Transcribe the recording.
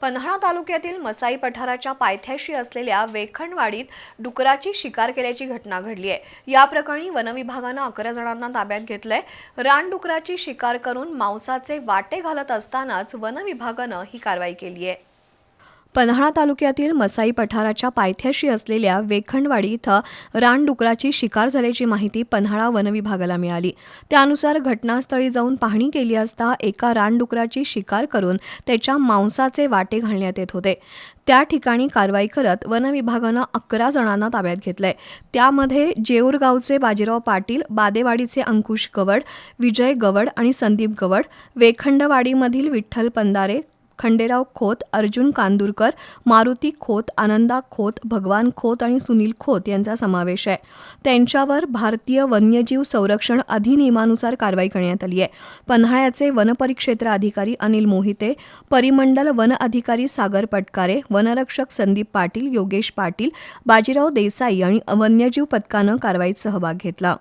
पन्हाळा तालुक्यातील मसाई पठाराच्या पायथ्याशी असलेल्या वेखणवाडीत डुकराची शिकार केल्याची घटना घडली आहे. या प्रकरणी वनविभागानं अकरा जणांना ताब्यात घेतलंय. रानडुकराची शिकार करून मांसाचे वाटे घालत असतानाच वनविभागानं ही कारवाई केली आहे. पन्हाळा तालुक्यातील मसाई पठाराच्या पायथ्याशी असलेल्या वेखंडवाडी इथं रानडुकराची शिकार झाल्याची माहिती पन्हाळा वनविभागाला मिळाली. त्यानुसार घटनास्थळी जाऊन पाहणी केली असता एका रानडुकराची शिकार करून त्याच्या मांसाचे वाटे घालण्यात येत होते. त्या ठिकाणी कारवाई करत वनविभागानं अकरा जणांना ताब्यात घेतलंय. त्यामध्ये जेऊरगावचे बाजीराव पाटील बादेवाडीचे अंकुश गवड विजय गवड आणि संदीप गवड वेखंडवाडीमधील विठ्ठल पंदारे खंडेराव खोत अर्जुन कांदूरकर मारुती खोत आनंदा खोत भगवान खोत आणि सुनील खोत यांचा समावेश आहे. त्यांच्यावर भारतीय वन्यजीव संरक्षण अधिनियमानुसार कारवाई करण्यात आली आहे. पन्हाळ्याचे वनपरिक्षेत्र अधिकारी अनिल मोहिते परिमंडल वन अधिकारी सागर पटकारे वनरक्षक संदीप पाटील योगेश पाटील बाजीराव देसाई आणि वन्यजीव पथकानं कारवाईत सहभाग घेतला.